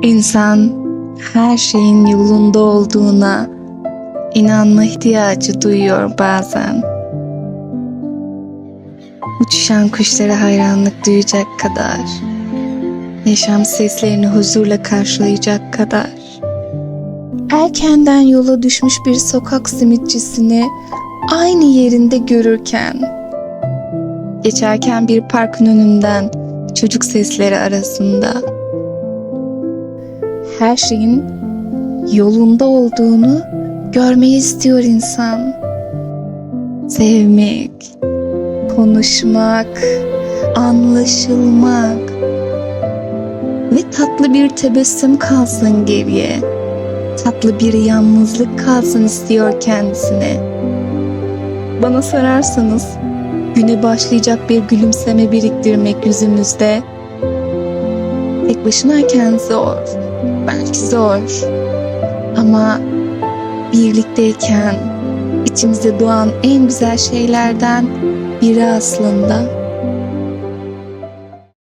İnsan her şeyin yolunda olduğuna inanma ihtiyacı duyuyor bazen. Uçuşan kuşlara hayranlık duyacak kadar, yaşam seslerini huzurla karşılayacak kadar. Erkenden yola düşmüş bir sokak simitçisini aynı yerinde görürken, geçerken bir parkın önünden çocuk sesleri arasında her şeyin yolunda olduğunu görmeyi istiyor insan. Sevmek, konuşmak, anlaşılmak ve tatlı bir tebessüm kalsın geriye. Tatlı bir yalnızlık kalsın istiyor kendisine. Bana sorarsanız güne başlayacak bir gülümseme biriktirmek yüzümüzde tek başınayken zor, belki zor ama birlikteyken içimize doğan en güzel şeylerden biri aslında.